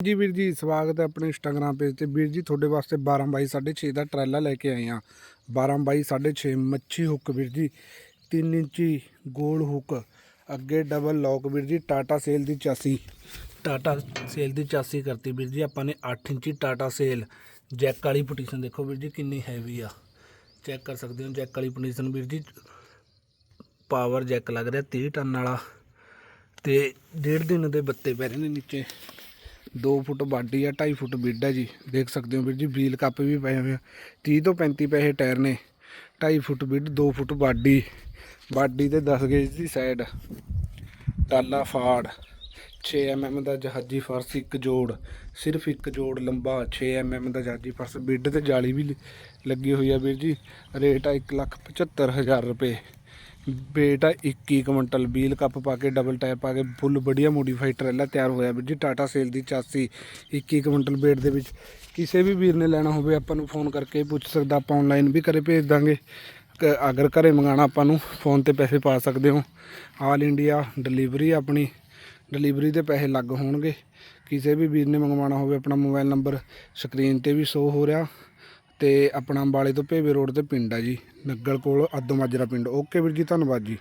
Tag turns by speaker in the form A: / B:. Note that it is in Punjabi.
A: ਜੀ ਵੀਰ ਜੀ, ਸਵਾਗਤ ਹੈ ਆਪਣੇ ਇੰਸਟਾਗ੍ਰam ਪੇਜ ਤੇ। ਵੀਰ ਜੀ, ਤੁਹਾਡੇ ਵਾਸਤੇ 12 ਬਾਈ 6.5 ਦਾ ਟਰੈਲਾ ਲੈ ਕੇ ਆਏ ਆ 12 ਬਾਈ 6.5 ਮੱਛੀ ਹੁੱਕ ਵੀਰ ਜੀ 3 ਇੰਚੀ ਗੋਲ ਹੁੱਕ ਅੱਗੇ ਡਬਲ ਲੌਕ ਵੀਰ ਜੀ, ਟਾਟਾ ਸੇਲ ਦੀ ਚਾਸੀ। ਟਾਟਾ ਸੇਲ ਦੀ ਚਾਸੀ ਕਰਤੀ ਵੀਰ ਜੀ, ਆਪਾਂ ਨੇ 8 ਇੰਚੀ ਟਾਟਾ ਸੇਲ। ਜੈਕ ਵਾਲੀ ਪੋਜੀਸ਼ਨ ਦੇਖੋ ਵੀਰ ਜੀ, ਕਿੰਨੀ ਹੈਵੀ ਆ। ਚੈੱਕ ਕਰ ਸਕਦੇ ਹੋ, ਜੈਕ ਵਾਲੀ ਪੋਜੀਸ਼ਨ ਵੀਰ ਜੀ। ਪਾਵਰ ਜੈਕ ਲੱਗ ਰਿਹਾ 30 ਟਨ ਵਾਲਾ। ਤੇ ਡੇਢ ਦਿਨ ਦੇ ਬੱਤੇ ਪੈ ਰਹੇ ਨੇ ਨੀਚੇ। 2 ਫੁੱਟ ਬਾਡੀ ਆ 2.5 ਫੁੱਟ ਬਿੱਡ ਹੈ ਜੀ। ਦੇਖ ਸਕਦੇ ਹੋ ਵੀਰ ਜੀ ਵੀਲ ਕੱਪ ਵੀ ਪਏ ਹੋਏ ਆ। 30 ਤੋਂ 35 ਪੈਸੇ ਟਾਇਰ ਨੇ। 2.5 foot bed 2 foot body body ਤੇ 10 ਗੇਜ ਦੀ ਸਾਈਡ ਟਾਲਾ ਫਾੜ। 6 mm ਦਾ ਜਹਾਜੀ ਫਰਸ਼, ਇੱਕ ਜੋੜ। ਸਿਰਫ ਇੱਕ ਜੋੜ ਲੰਬਾ 6 mm ਦਾ ਜਹਾਜੀ ਫਰਸ਼। ਬਿੱਡ ਤੇ ਜਾਲੀ ਵੀ ਲੱਗੀ ਹੋਈ ਆ ਵੀਰ ਜੀ। ਰੇਟ ਆ 175000 ਰੁਪਏ। Weight ਆ 21 ਕੁਇੰਟਲ ਬੀਲ ਕੱਪ ਪਾ ਕੇ ਡਬਲ ਟੈਪ ਪਾ ਕੇ ਫੁੱਲ ਵਧੀਆ ਮੋਡੀਫਾਈ ਟਰੈਲਾ ਤਿਆਰ ਹੋਇਆ ਵੀਰ ਜੀ ਟਾਟਾ ਸੇਲ ਦੀ 84 21 ਕੁਇੰਟਲ ਬੇਟ ਦੇ ਵਿੱਚ। ਕਿਸੇ ਵੀ ਵੀਰ ਨੇ ਲੈਣਾ ਹੋਵੇ, ਆਪਾਂ ਨੂੰ ਫੋਨ ਕਰਕੇ ਪੁੱਛ ਸਕਦਾ, ਆਪਾਂ ਆਨਲਾਈਨ ਵੀ ਘਰੇ ਭੇਜ ਦਾਂਗੇ। ਕ- ਅਗਰ ਘਰੇ ਮੰਗਾਣਾ ਆਪਾਂ ਨੂੰ ਫੋਨ ਤੇ ਪੈਸੇ ਪਾ ਸਕਦੇ ਹੋ। ਆਲ ਇੰਡੀਆ ਡਿਲੀਵਰੀ ਆਪਣੀ। ਡਿਲੀਵਰੀ ਦੇ ਪੈਸੇ ਲੱਗ ਹੋਣਗੇ। ਕਿਸੇ ਵੀ ਵੀਰ ਨੇ ਮੰਗਵਾਉਣਾ ਹੋਵੇ, ਆਪਣਾ ਮੋਬਾਈਲ ਨੰਬਰ ਸਕਰੀਨ ਤੇ ਵੀ ਸ਼ੋ ਹੋ ਰਿਹਾ। ਅਤੇ ਆਪਣਾ ਅੰਬਾਲੇ ਤੋਂ ਭੇਵੇ ਰੋਡ ਤੇ ਪਿੰਡ ਆ ਜੀ। ਨੱਗਲ ਕੋਲ ਅੱਦੋ ਮਾਜਰਾ ਪਿੰਡ। ਓਕੇ ਵੀਰ ਜੀ, ਧੰਨਵਾਦ ਜੀ।